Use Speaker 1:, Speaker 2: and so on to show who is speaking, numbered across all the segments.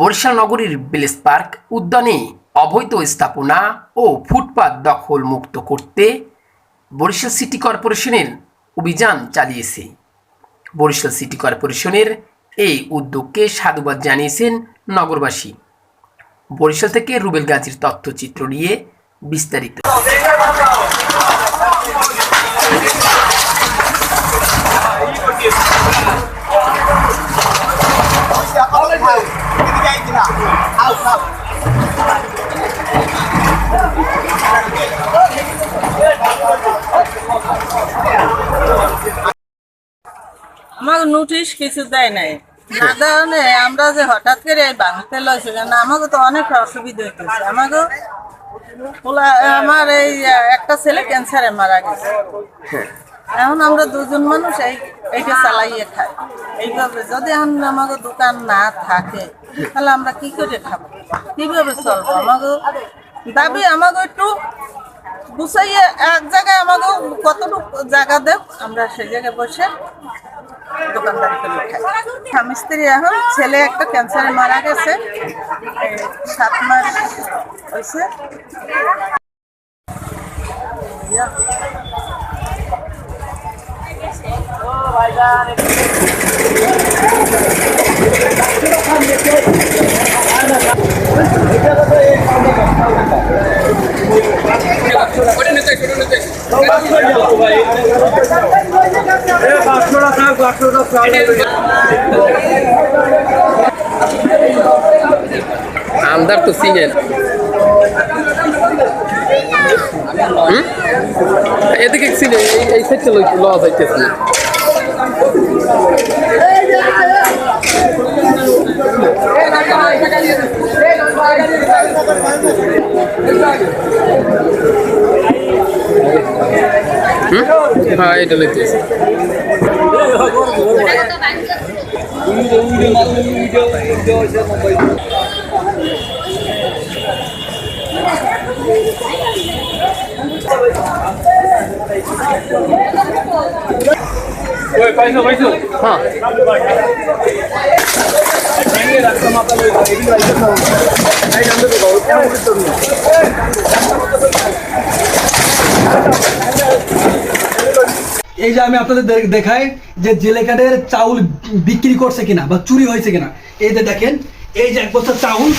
Speaker 1: বরিশাল নগরীর বিলেস পার্ক উদ্যানে অবৈধ স্থাপনা ও ফুটপাত দখল মুক্ত করতে বরিশাল সিটি কর্পোরেশনের অভিযান চালিয়েছে। বরিশাল সিটি কর্পোরেশনের এই উদ্যোগকে সাধুবাদ জানিয়েছেন নগরবাসী। বরিশাল থেকে রুবেল গাজীর তথ্যচিত্র নিয়ে বিস্তারিত।
Speaker 2: আমাকে নোটিশ কিছু দেয় নাই। না দেওয়ানে আমরা যে হঠাৎ করে এই ভাঙতে লইছে কেন আমাকে তো অনেক অসুবিধা হইতেছে। আমাকে পোলা- আমার এই একটা ছেলে ক্যান্সারে মারা গেছে। এখন আমরা দুজন মানুষ এই এইটা চালাইয়ে খাই। এইভাবে যদি এখন আমাকে দোকান না থাকে তাহলে আমরা কি করে খাব? কীভাবে চলবো? আমাকে দাবি আমাকে একটু গুছাইয়ে এক জায়গায় আমাকে কতটুকু জায়গা দেব আমরা সেই জায়গায় বসে খাই স্বামী স্ত্রী এখন ছেলে একটা ক্যান্সারে মারা গেছে সাত মাস হয়েছে ইয়া।
Speaker 1: আমদার তো হুম? এদিকে চিনে এই- সাইডটা লওয়া যাইতেছে না? হ্যাঁ এটা লইতেছে হ্যাঁ
Speaker 3: এই যে আমি আপনাদের দেখাই যে জেলে কার্ডের চাউল বিক্রি করছে কিনা বা চুরি হয়েছে কিনা। এই যে দেখেন, এই যে এক বস্তা চাউল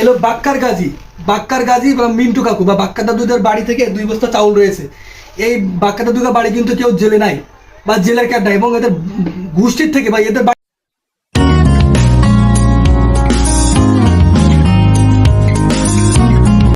Speaker 3: এলো বাক্কার গাজী। বাক্কার গাজী বা মিন্টু কাকু বা বাক্কা দাদুদের বাড়ি থেকে দুই বস্তা চাউল রয়েছে। এই বাক্কা দাদুকা বাড়ি কিন্তু কেউ জেলে নাই বা জেলের কাঠ নাই এবং এদের গোষ্ঠীর থেকে বা এদের